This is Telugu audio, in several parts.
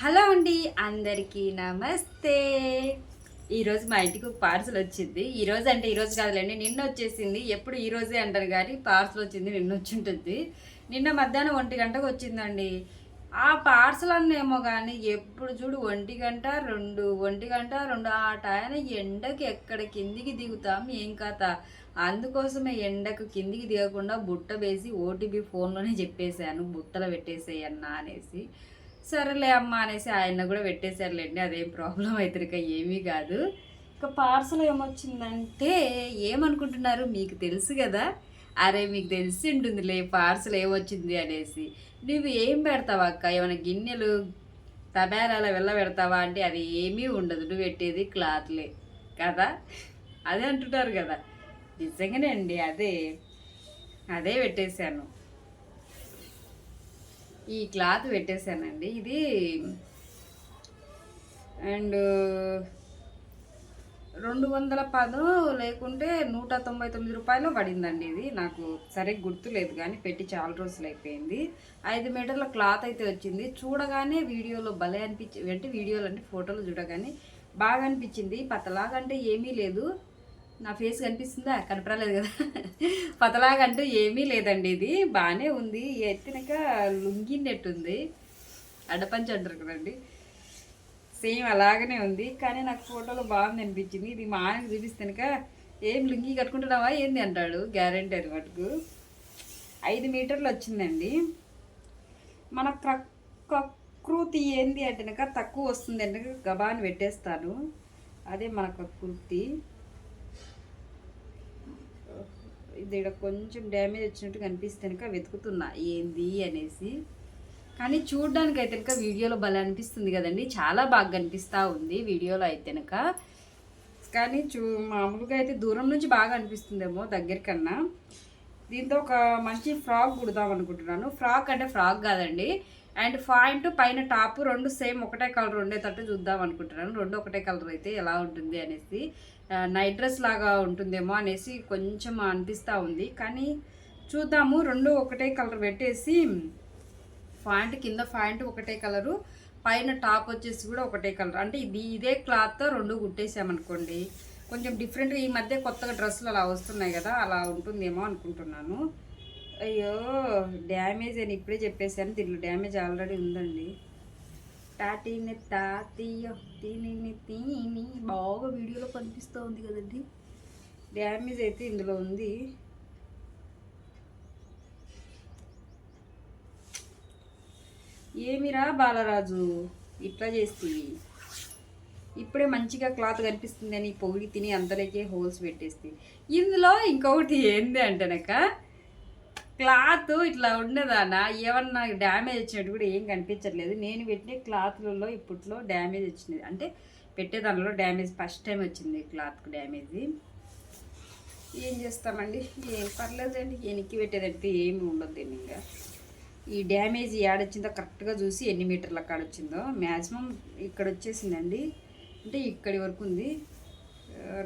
హలో అండి అందరికీ నమస్తే. ఈరోజు మా ఇంటికి ఒక పార్సల్ వచ్చింది. ఈరోజు అంటే ఈరోజు కాదులేండి నిన్న వచ్చేసింది. ఎప్పుడు ఈరోజే అంటారు కానీ పార్సల్ వచ్చింది నిన్న వచ్చి ఉంటుంది నిన్న మధ్యాహ్నం ఒంటి గంటకు వచ్చిందండి. ఆ పార్సల్ అన్నేమో కానీ ఎప్పుడు చూడు ఒంటి గంట రెండు ఒంటి గంట రెండు ఆ టైం ఎండకి ఎక్కడ కిందికి దిగుతాం ఏం కథ? అందుకోసమే ఎండకు కిందికి దిగకుండా బుట్ట వేసి ఓటీపీ ఫోన్లోనే చెప్పేశాను బుట్టలు పెట్టేసేయన్నా అనేసి. సరేలే అమ్మ అనేసి ఆయన కూడా పెట్టేశారులేండి. అదేం ప్రాబ్లం అయితే ఇక ఏమీ కాదు. ఇక పార్సల్ ఏమొచ్చిందంటే ఏమనుకుంటున్నారు? మీకు తెలుసు కదా. అరే మీకు తెలిసి ఉంటుందిలే పార్సల్ ఏమొచ్చింది అనేసి. నువ్వు ఏం పెడతావా అక్క? ఏమైనా గిన్నెలు తబేరాల వెళ్ళ పెడతావా అంటే అది ఏమీ ఉండదు. నువ్వు పెట్టేది క్లాత్లే. కదా? అదే అంటున్నారు కదా. నిజంగానే అండి అదే. అదే పెట్టేశాను. ఈ క్లాత్ పెట్టేశానండి. ఇది అండ్ రెండు వందల పదో లేకుంటే నూట తొంభై తొమ్మిది రూపాయలు పడిందండి ఇది. నాకు సరిగ్గా గుర్తులేదు కానీ పెట్టి చాలా రోజులు అయిపోయింది. ఐదు మీటర్ల క్లాత్ అయితే వచ్చింది. చూడగానే వీడియోలో భలే అనిపించి అంటే వీడియోలు అంటే ఫోటోలు చూడగానే బాగా అనిపించింది. పతలాగా అంటే ఏమీ లేదు. నా ఫేస్ కనిపిస్తుందా? కనపడలేదు కదా. పతలాగంటూ ఏమీ లేదండి ఇది. బాగానే ఉంది. ఎత్తినక లుంగినట్టుంది. అడ్డపంచి అంటారు కదండి. సేమ్ అలాగనే ఉంది. కానీ నాకు ఫోటోలో బాగుంది అనిపించింది. ఇది మా ఆయనకు చూపిస్తానుక ఏం లుంగి కట్టుకుంటున్నావా? ఏంది? అంటాడు. గ్యారంటీ అది మటుకు. ఐదు మీటర్లు వచ్చిందండి. మన ప్రకృతి ఏంది అంటేనక తక్కువ వస్తుంది అంటే గబాని పెట్టేస్తాను. అదే మన ప్రకృతి. ఇది ఈడ కొంచెం డ్యామేజ్ వచ్చినట్టు కనిపిస్తే వెతుకుతున్నా. ఏంది అనేసి. కానీ చూడడానికి అయితే కనుక వీడియోలో భలే అనిపిస్తుంది కదండి. చాలా బాగా కనిపిస్తూ ఉంది వీడియోలో అయితే కనుక. కానీ చూ మామూలుగా అయితే దూరం నుంచి బాగా అనిపిస్తుందేమో దగ్గరికన్నా. దీంతో ఒక మంచి ఫ్రాక్ కుడదాం అనుకుంటున్నాను. ఫ్రాక్ అంటే ఫ్రాక్ కాదండి. అండ్ పాయింట్ పైన టాప్ రెండు సేమ్ ఒకటే కలర్ ఉండేటట్టు చూద్దాం అనుకుంటున్నాను. రెండు ఒకటే కలర్ అయితే ఎలా ఉంటుంది అనేసి నైట్ డ్రెస్ లాగా ఉంటుందేమో అనేసి కొంచెం అనిపిస్తూ ఉంది. కానీ చూద్దాము. రెండు ఒకటే కలర్ పెట్టేసి పాయింట్ కింద పాయింట్ ఒకటే కలరు పైన టాప్ వచ్చేసి కూడా ఒకటే కలర్. అంటే ఇది ఇదే క్లాత్తో రెండు కుట్టేసామనుకోండి కొంచెం డిఫరెంట్గా ఈ మధ్య కొత్తగా డ్రెస్సులు అలా వస్తున్నాయి కదా అలా ఉంటుందేమో అనుకుంటున్నాను. అయ్యో డ్యామేజ్ అని ఇప్పుడే చెప్పేసాను దీనిలో డ్యామేజ్ ఆల్రెడీ ఉందండి. తాటిని తాతీయ తీని తీని. బాగా వీడియోలో కనిపిస్తూ ఉంది కదండి. డ్యామేజ్ అయితే ఇందులో ఉంది. ఏమిరా బాలరాజు? ఇట్లా చేస్తీవి ఇప్పుడే మంచిగా క్లాత్ కనిపిస్తుంది అని పొగిడి తిని అందరికీ హోల్స్ పెట్టేస్తే. ఇందులో ఇంకొకటి ఏంది అంటేనక క్లాత్ ఇట్లా ఉండేదానా? ఏమన్నా డ్యామేజ్ వచ్చినట్టు కూడా ఏం కనిపించట్లేదు. నేను పెట్టిన క్లాత్లలో ఇప్పట్లో డ్యామేజ్ వచ్చినది అంటే పెట్టే దానిలో డ్యామేజ్ ఫస్ట్ టైం వచ్చింది క్లాత్కి డ్యామేజ్. ఏం చేస్తామండి? ఏం పర్లేదండి. వెనక్కి పెట్టేదంటే ఏమి ఉండదు ఇంకా. ఈ డ్యామేజ్ ఏడొచ్చిందో కరెక్ట్గా చూసి ఎన్ని మీటర్ల కాడ వచ్చిందో మ్యాక్సిమం ఇక్కడ వచ్చేసిందండి. అంటే ఇక్కడి వరకు ఉంది.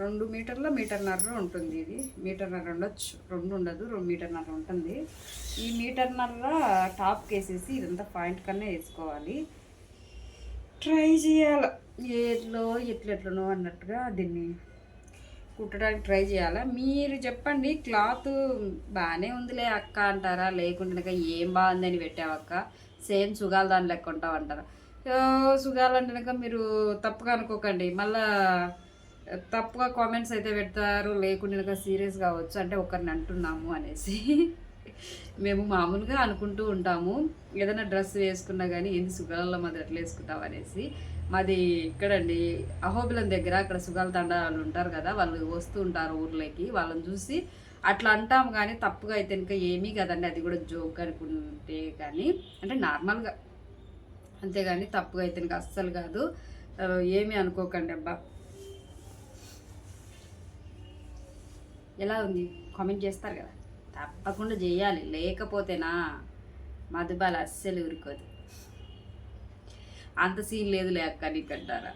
రెండు మీటర్ల మీటర్న్నర ఉంటుంది ఇది. మీటర్న్నర ఉండొచ్చు. రెండు ఉండదు రెండు మీటర్న్నర ఉంటుంది. ఈ మీటర్న్నర టాప్కి వేసేసి ఇదంతా పాయింట్ కన్నా వేసుకోవాలి. ట్రై చేయాలి. ఏట్లో ఎట్లెట్లనో అన్నట్టుగా దీన్ని కుట్టడానికి ట్రై చేయాలా. మీరు చెప్పండి క్లాత్ బాగానే ఉందిలే అక్క అంటారా? లేకుంటే ఏం బాగుందని పెట్టావక్క? సేమ్ సుగాలు దాని లెక్క ఉంటావు అంటారా సుగాలు అంటే మీరు తప్పుగా అనుకోకండి. మళ్ళీ తప్పుగా కామెంట్స్ అయితే పెడతారు లేకుండా సీరియస్ కావచ్చు అంటే ఒకరిని అంటున్నాము అనేసి. మేము మామూలుగా అనుకుంటూ ఉంటాము ఏదైనా డ్రెస్ వేసుకున్నా కానీ ఏంది సుగాలలో మాది ఎట్లా వేసుకుంటాం అనేసి. మాది ఇక్కడండి అహోబిలం దగ్గర అక్కడ సుగాల తండ వాళ్ళు ఉంటారు కదా వాళ్ళు వస్తూ ఉంటారు ఊర్లోకి వాళ్ళని చూసి అట్లా అంటాం కానీ తప్పుగా అయితే ఇంకా ఏమీ కదండి అది కూడా జోక్ అనుకుంటే కానీ అంటే నార్మల్గా అంతేగాని తప్పుగా అయితే ఇంకా అస్సలు కాదు. ఏమీ అనుకోకండి అబ్బా. ఎలా ఉంది? కామెంట్ చేస్తారు కదా. తప్పకుండా చేయాలి. లేకపోతేనా మధుబాల అస్సలు ఊరుకోదు. అంత సీన్ లేదు లేక నీకంటారా?